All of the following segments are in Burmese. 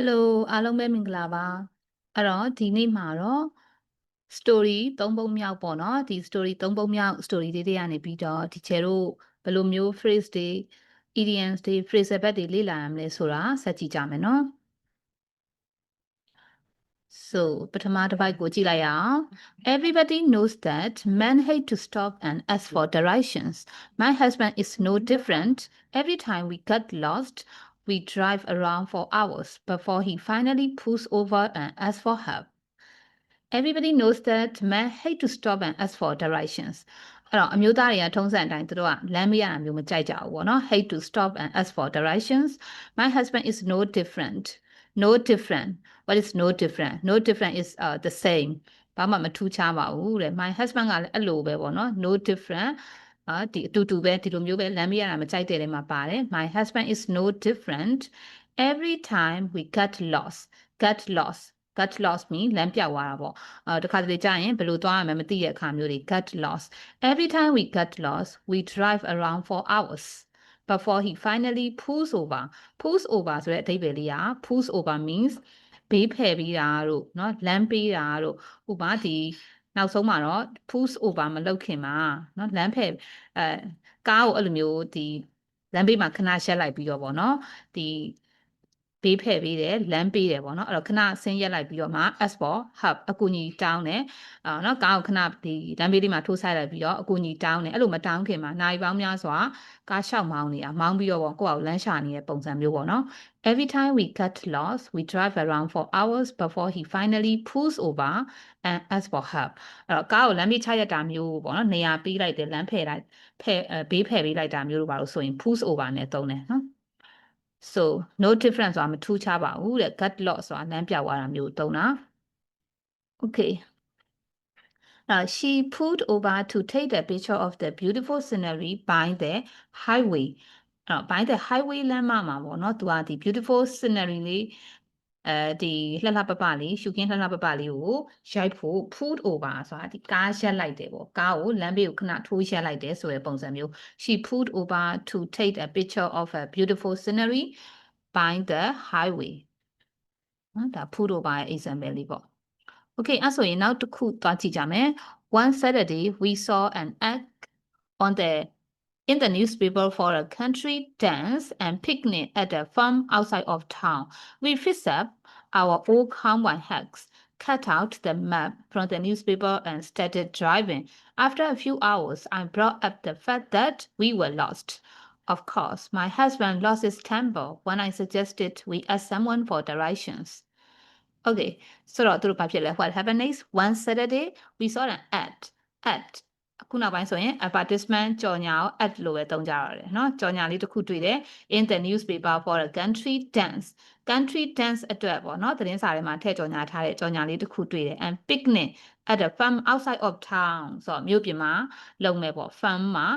အားလုံးပဲမင်္ဂလာပါအဲ့တော့ဒီနေ့မှာတော့ story ၃ပုံမြောက်ပေါ့နော်ဒီ story ၃ပုံမြောက် story လေးတွေကနေပြီးတော့ဒီချေတို့ဘယ်လိုမျိုး phrase တွေ idioms တွေ phrasal verb တွေလေ့လာရမလဲဆိုတာဆက်ကြည့်ကြမယ်နော် So ပထမတစ်ပိုက်ကိုကြည့်လိုက်ရအောင် Everybody knows that men hate to stop and ask for directions. My husband is no different. Every time we get lost, we drive around for hours before he finally pulls over and asks for help. Everybody knows that men hate to stop and ask for directions. အဲ့တော့အမျိုးသားတွေကထုံးစံအတိုင်းသူတို့ကလမ်းမရတာမျိုးမကြိုက်ကြဘူးပေါ့နော် hate to stop and ask for directions my husband is no different no different what is no different no different is uh the same ဘာမှမထူးခြားပါဘူးတဲ့ my husband ကလည်းအဲ့လိုပဲပေါ့နော် no different အာဒီအတူတူပဲဒီလိုမျိုးပဲလမ်းမရတာမကြိုက်တဲ့နေရာမှာပါတယ် my husband is no different every time we get lost get lost get lost mean လမ်းပြောက်သွားတာပေါ့အဲတခါတလေကြာရင်ဘယ်လိုသွားရမလဲမသိတဲ့အခါမျိုးတွေ get lost every time we get lost we drive around for hours before he finally pulls over pulls over ဆိုတဲ့အဓိပ္ပာယ်လေးက pulls over means ဘေးဖယ်ပြီးတာတို့เนาะလမ်းပေးတာတို့ဥပမာဒီ နောက်ဆုံးမှာတော့ pulls over မလုပ်ခင်မှာเนาะလမ်းဖယ်အဲကားကိုအဲ့လိုမျိုးဒီလမ်းဘေးမှာခဏရှက်လိုက်ပြီးတော့ဗောနော်ဒီ ဘေးဖယ်ပေးတယ်လမ်းပေးတယ်ပေါ့နော်အဲ့တော့ခဏဆင်းရက်လိုက်ပြီးတော့မှ S ပေါ် hub အကူညီတောင်းတယ်အာနော်ကားကိုခဏဒီလမ်းဘေးလေးမှာထိုးဆိုင်လိုက်ပြီးတော့အကူညီတောင်းတယ်အဲ့လိုမတောင်းခင်မှာနိုင်ပေါင်းများစွာကားလျှောက်မောင်းနေတာမောင်းပြီးတော့ပေါ့ကိုယ့်အောင်လမ်းရှာနေတဲ့ပုံစံမျိုးပေါ့နော် Every time we get lost we drive around for hours before he finally pulls over and asks for help အဲ့တော့ကားကိုလမ်းဘေးချရက်တာမျိုးပေါ့နော်နေရာပေးလိုက်တယ်လမ်းဖယ်လိုက်ဖယ်ဘေးဖယ်ပေးလိုက်တာမျိုးတို့ပါလို့ဆိုရင် pulls over နဲ့သုံးတယ်နော် so no difference ဆိုတာမထူးခြားပါဘူးတဲ့ gut loss ဆိုတာလမ်းပြောက်သွားတာမျိုးသုံးတာ okay now she pulled over to take the picture of the beautiful scenery by the highway အဲ့တော့ by the highway လမ်းမမှာပေါ့နော်သူကဒီ beautiful scenery လေး အဲဒီလှလှပပလေးရှုခင်းလှလှပပလေးကိုရိုက်ဖို့ pulled over ဆိုတာဒီကားရက်လိုက်တယ်ပေါ့ကားကိုလမ်းဘေးကိုခဏထိုးရက်လိုက်တယ်ဆိုတဲ့ပုံစံမျိုး she pulled over to take a picture of a beautiful scenery by the highway နော်ဒါ pulled over ရဲ့ example လေးပေါ့ okay အဲ့ဆိုရင်နောက်တစ်ခုသွားကြည့်ကြမယ် one saturday we saw an ad on the in the newspaper for a country dance and picnic at a farm outside of town. We fixed up our old convoy hacks, cut out the map from the newspaper and started driving. After a few hours, I brought up the fact that we were lost. Of course, my husband lost his temper when I suggested we ask someone for directions. Okay, so what happened next? One Saturday, we saw an ad. Ad ခုနောက်ပိုင်းဆိုရင် advertisement ကြော်ညာကို ad လို့ပဲသုံးကြရတယ်เนาะကြော်ညာလေးတစ်ခုတွေ့တယ် in the newspaper for a country dance country dance အတွက်ပေါ့เนาะသတင်းစာထဲမှာထည့်ကြော်ညာထားတဲ့ကြော်ညာလေးတစ်ခုတွေ့တယ် and picnic at a farm outside of town ဆိုတော့မြို့ပြင်မှာလုပ်မယ်ပေါ့ farm မှာ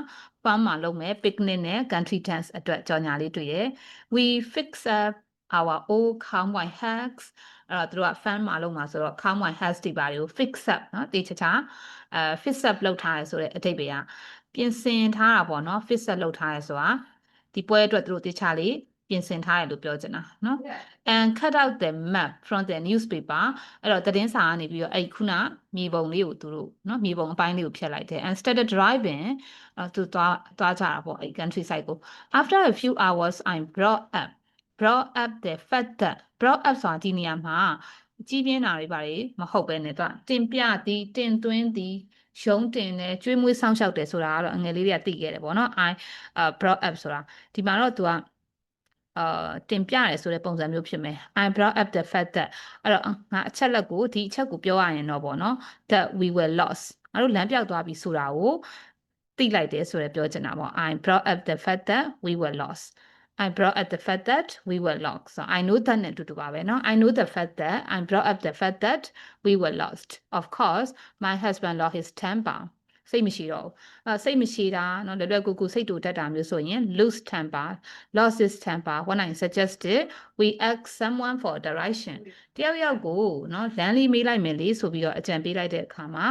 farm မှာလုပ်မယ် picnic နဲ့ country dance အတွက်ကြော်ညာလေးတွေ့တယ် we fix up our old convoy hacks အဲ့တော့သူတို့က fan မှာလုံးမှာဆိုတော့ convoy hacks တွေပါတွေကို fix up เนาะတေချာချာအဲ fix up လုပ်ထားရဲဆိုတဲ့အဓိပ္ပာယ်ကပြင်ဆင်ထားတာပေါ့နော် fix up လုပ်ထားရဲဆိုတာဒီပွဲအတွက်သူတို့တေချာလေးပြင်ဆင်ထားရလို့ပြောချင်တာเนาะ and cut out the map from the newspaper အဲ့တော့သတင်းစာကနေပြီးတော့အဲ့ခုနမြေပုံလေးကိုသူတို့เนาะမြေပုံအပိုင်းလေးကိုဖြတ်လိုက်တယ် and started driving အဲသူသွားသွားကြတာပေါ့အဲ့ country side ကို after a few hours i brought up brought up the fact that brought up ဆိုတာဒီနေရာမှာကြီးပြင်းတာတွေပါလေမဟုတ်ပဲနဲ့သူကတင်ပြသည်တင်သွင်းသည်ရုံးတင်တယ်ကျွေးမွေးစောင့်ရှောက်တယ်ဆိုတာကတော့အငယ်လေးတွေကသိခဲ့တယ်ပေါ့နော် I uh brought up ဆိုတာဒီမှာတော့သူကအာတင်ပြရဲဆိုတဲ့ပုံစံမျိုးဖြစ်မယ် I brought up the fact that အဲ့တော့ငါအချက်လက်ကိုဒီအချက်ကိုပြောရရင်တော့ပေါ့နော် that we were lost ငါတို့လမ်းပြောက်သွားပြီဆိုတာကိုသိလိုက်တယ်ဆိုရပြောချင်တာပေါ့ I brought up the fact that we were lost I brought up the fact that we were lost. So I know that နဲ့အတူတူပါပဲเนาะ I know the fact that I brought up the fact that we were lost. Of course, my husband lost his temper. စိတ်မရှိတော့ဘူးအဲစိတ်မရှိတာเนาะလွယ်လွယ်ကူကူစိတ်တူတတ်တာမျိုးဆိုရင် lose temper lost his temper when I suggested we ask someone for direction တယောက်ယောက်ကိုเนาะလမ်းလေးမေးလိုက်မယ်လေဆိုပြီးတော့အကြံပေးလိုက်တဲ့အခါမှာ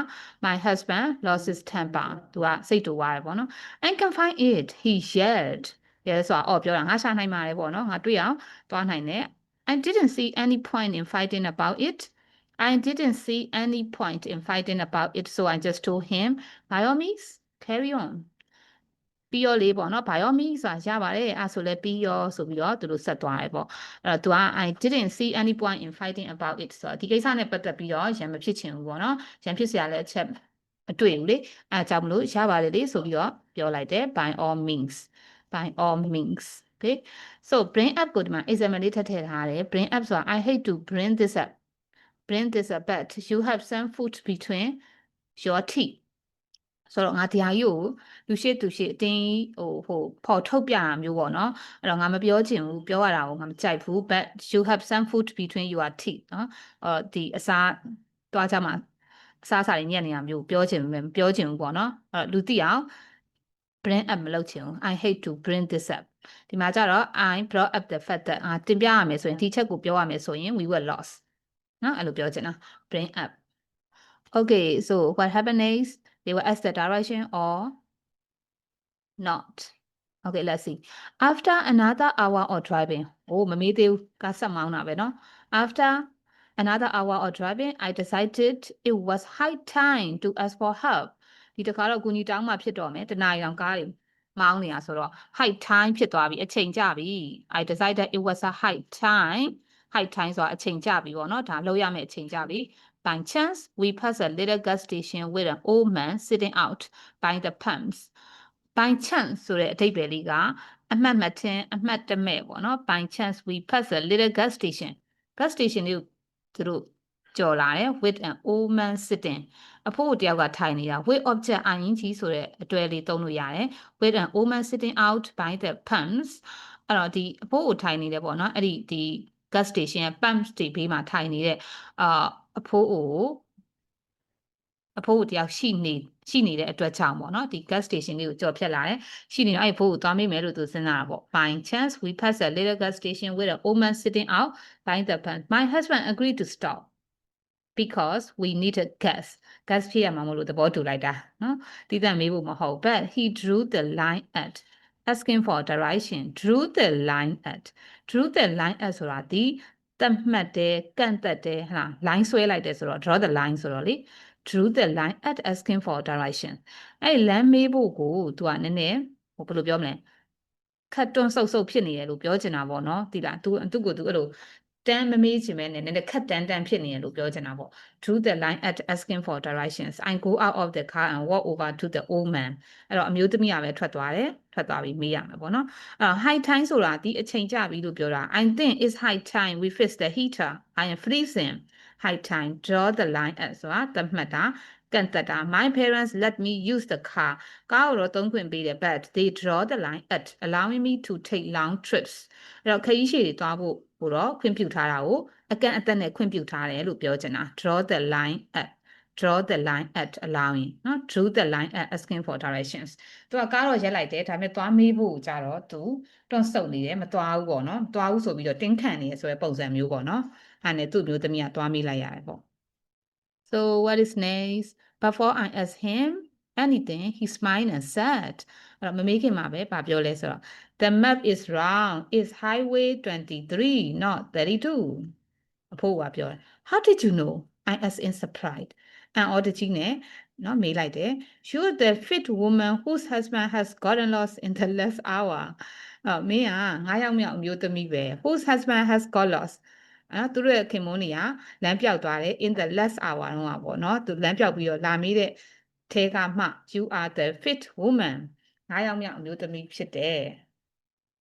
my husband lost his temper သူကစိတ်တူသွားတယ်ပေါ့နော် I can find it he yelled ရဲဆိုတာအော်ပြောတာငါရှာနိုင်ပါတယ်ပေါ့နော်ငါတွေ့အောင်သွားနိုင်တယ် I didn't see any point in fighting about it I didn't see any point in fighting about it so I just told him by all means carry on ပြီးရောလေးပေါ့နော် by all means ဆိုတာရပါတယ်အဲဆိုလဲပြီးရောဆိုပြီးတော့သူတို့ဆက်သွားတယ်ပေါ့အဲ့တော့သူက I didn't see any point in fighting about it ဆိုတော့ဒီကိစ္စနဲ့ပတ်သက်ပြီးတော့ရံမဖြစ်ချင်ဘူးပေါ့နော်ရံဖြစ်စရာလည်းအချက်အတွေ့ဘူးလေအဲဒါကြောင့်မလို့ရပါတယ်လေဆိုပြီးတော့ပြောလိုက်တယ် by all means By all means okay so bring up ကိုဒီမှာ example လေးထပ်ထည့်ထားတယ် bring up ဆိုတာ I hate to bring this up bring this up but you have some food between your teeth ဆိုတော့ငါတရားကြီးကိုလူရှိသူရှိအတင်းဟိုဟိုပေါ်ထုတ်ပြတာမျိုးပေါ့နော်အဲ့တော့ငါမပြောချင်ဘူးပြောရတာကိုငါမကြိုက်ဘူး but you have some food between your teeth နော်အော်ဒီအစားတွားကြမှာအစားအစာတွေညက်နေတာမျိုးပြောချင်မယ်မပြောချင်ဘူးပေါ့နော်အဲ့တော့လူသိအောင် bring up မလုပ်ချင်ဘူး I hate to bring this up ဒီမှာကျတော့ I brought up the fact that အာတင်ပြရမယ်ဆိုရင်ဒီချက်ကိုပြောရမယ်ဆိုရင် we were lost နော်အဲ့လိုပြောချင်တာ bring up okay so what happened is they were asked the direction or not okay let's see after another hour of driving oh မမေးသေးဘူးကဆက်မောင်းတာပဲเนาะ after another hour of driving i decided it was high time to ask for help ဒီတစ်ခါတော့အကူကြီးတောင်းမှဖြစ်တော့မယ်တနားရောင်ကားတွေမောင်းနေတာဆိုတော့ high time ဖြစ်သွားပြီအချိန်ကျပြီ I decided it was a high time high time ဆိုတာအချိန်ကျပြီပေါ့နော်ဒါလောက်ရမယ့်အချိန်ကျပြီ By chance we passed a little gas station with an old man sitting out by the pumps by chance ဆိုတဲ့အဓိပ္ပာယ်လေးကအမှတ်မထင်အမှတ်တမဲ့ပေါ့နော် by chance we passed a little gas station gas station လေးကိုသူတို့ကြော်လာတယ် with an old man sitting အဖိုးတယောက်ကထိုင်နေတာ with object ing ဆိုတဲ့အတွဲလေးသုံးလို့ရတယ် with an old man sitting out by the pumps အဲ့တော့ဒီအဖိုးကိုထိုင်နေတယ်ပေါ့နော်အဲ့ဒီဒီ gas station ရဲ့ pumps တွေဘေးမှာထိုင်နေတဲ့အာအဖိုးကိုအဖိုးကိုတယောက်ရှိနေရှိနေတဲ့အတွက်ကြောင့်ပေါ့နော်ဒီ gas station လေးကိုကြော်ဖြတ်လာတယ်ရှိနေတော့အဲ့ဒီဖိုးကိုသွားမိမယ်လို့သူစဉ်းစားတာပေါ့ by chance we pass a little gas station with an old man sitting out by the pump my husband agreed to stop because we needed gas gas ဖြစ်ရမှာမလို့သဘောတူလိုက်တာနော်တိသက်မေးဖို့မဟုတ် but he drew the line at asking for direction drew the line at drew the line at ဆိုတာဒီတတ်မှတ်တယ်ကန့်သက်တယ်ဟလား line ဆွဲလိုက်တယ်ဆိုတော့ draw the line ဆိုတော့လေ drew the line at asking for direction အဲ့လမ်းမေးဖို့ကိုသူကနည်းနည်းဟိုဘယ်လိုပြောမလဲခတ်တွန်းဆုပ်ဆုပ်ဖြစ်နေတယ်လို့ပြောချင်တာပေါ့နော်ဒီလားသူသူ့ကိုသူအဲ့လို တန်းမမေးချင်ပဲနဲ့နည်းနည်းခတ်တန်းတန်းဖြစ်နေတယ်လို့ပြောချင်တာပေါ့ drew the line at asking for directions i go out of the car and walk over to the old man အဲ့တော့အမျိုးသမီးကပဲထွက်သွားတယ်ထွက်သွားပြီးမေးရမှာပေါ့နော်အဲ့တော့ high time ဆိုတာဒီအချိန်ကြပြီလို့ပြောတာ i think it's high time we fix the heater i am freezing high time draw the line at ဆိုတာသတ်မှတ်တာကန့်သက်တာ my parents let me use the car ကားကိုတော့သုံးခွင့်ပေးတယ် but they draw the line at allowing me to take long trips အဲ့တော့ခရီးရှည်တွေသွားဖို့ ကိုတော့ခွင့်ပြုထားတာကိုအကန့်အသတ်နဲ့ခွင့်ပြုထားတယ်လို့ပြောချင်တာ draw the line at draw the line at allowing เนาะ drew the line at asking for directions သူကကားတော့ရက်လိုက်တယ်ဒါပေမဲ့သွားမေးဖို့ကြတော့သူတွန့်ဆုတ်နေတယ်မသွားဘူးပေါ့နော်မသွားဘူးဆိုပြီးတော့တင်းခန့်နေရဆိုတဲ့ပုံစံမျိုးပေါ့နော်အဲ့နဲ့သူ့မျိုးသမီးကသွားမေးလိုက်ရတယ်ပေါ့ so what is next before i ask him anything he smiled and said အဲ့တော့မမေးခင်မှာပဲဗာပြောလဲဆိုတော့ the map is wrong it's highway 23 not 32 အဖိုးကပြောတယ် how did you know i asked in surprise အန်အော်တကြီးနဲ့နော်မေးလိုက်တယ် you're the fit woman whose husband has gotten lost in the last hour အော်မင်းကငါးယောက်မြောက်အမျိုးသမီးပဲ whose husband has got lost အဲ့တော့သူတို့ရဲ့ခင်မွန်းတွေကလမ်းပြောက်သွားတယ် in the last hour တော့อ่ะပေါ့နော်သူလမ်းပြောက်ပြီးတော့လာမေးတဲ့ထဲကမှ you are the fit woman ငါးယောက်မြောက်အမျိုးသမီးဖြစ်တယ်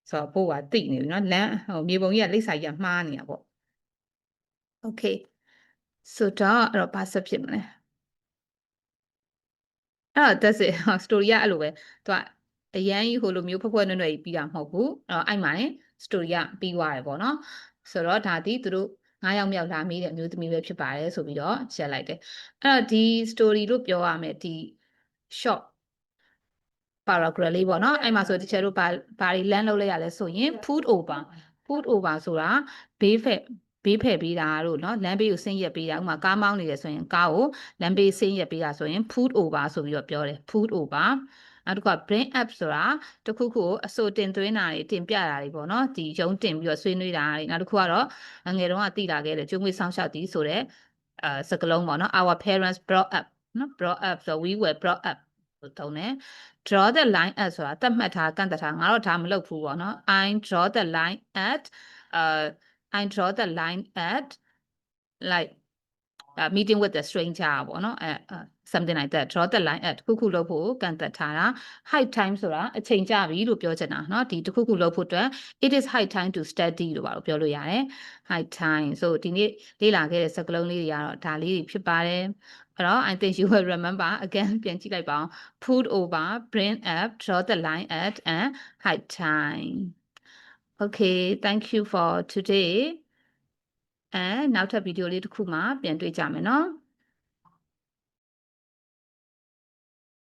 ဆိုတော့ဘို့ကသိနေပြီနော်လမ်းဟိုမြေပုံကြီးကလိပ်စာကြီးကမှားနေတာပေါ့ okay ဆိုတော့အဲ့တော့ဘာဆက်ဖြစ်မလဲအဲ့တော့ that's it story ကအဲ့လိုပဲသူကအရန်ကြီးဟိုလိုမျိုးဖွက်ဖွက်နွဲ့နွဲ့ကြီးပြီးတာမဟုတ်ဘူးအဲ့တော့အဲ့မှာ ਨੇ story ကပြီးသွားတယ်ပေါ့နော်ဆိုတော့ဒါဒီသူတို့ငါးယောက်မြောက်လာမိတဲ့အမျိုးသမီးပဲဖြစ်ပါတယ်ဆိုပြီးတော့ရှင်းလိုက်တယ်အဲ့တော့ဒီ story လို့ပြောရမယ်ဒီ short paragraph လေးပေါ့နော်အဲ့မှာဆိုတချို့တို့ဘာဘာတွေလမ်းလုပ်လိုက်ရလဲဆိုရင် food over food over ဆိုတာဘေးဖက်ဘေးဖယ်ပေးတာတို့เนาะလမ်းဘေးကိုဆင်းရက်ပေးတာဥပမာကားမောင်းနေတယ်ဆိုရင်ကားကိုလမ်းဘေးဆင်းရက်ပေးတာဆိုရင် food over ဆိုပြီးတော့ပြောတယ် food over နောက်တစ်ခုက bring up ဆိုတာတစ်ခုခုကိုအဆိုတင်သွင်းတာတွေတင်ပြတာတွေပေါ့နော်ဒီရုံးတင်ပြီးတော့ဆွေးနွေးတာတွေနောက်တစ်ခုကတော့ငယ်တုန်းကသိလာခဲ့တဲ့ကျွေးမွေးဆောင်ရှောက်သည်ဆိုတဲ့အဲစကလုံးပေါ့နော် our parents brought up နော် brought up ဆို we were brought up လို့သုံးတယ် draw the line at ဆိုတာသတ်မှတ်ထားကန့်သတ်ထားငါတော့ဒါမလုပ်ဘူးပေါ့နော် I draw the line at uh I draw the line at like uh, meeting with the stranger ပေါ့နော်အဲ uh, something like that draw the line at တစ်ခုခုလုပ်ဖို့ကန့်သတ်ထားတာ high time ဆိုတာအချိန်ကြပြီလို့ပြောချင်တာเนาะဒီတစ်ခုခုလုပ်ဖို့အတွက် it is high time to study လို့ပါလို့ပြောလို့ရတယ် high time so ဒီနေ့လေ့လာခဲ့တဲ့စကားလုံးလေးတွေကတော့ဒါလေးတွေဖြစ်ပါတယ်အဲ့တော့ I think you will remember again ပြန်ကြည့်လိုက်ပါအောင် put over bring up draw the line at and high time okay thank you for today အဲနောက်ထပ်ဗီဒီယိုလေးတစ်ခုမှပြန်တွေ့ကြမယ်နော်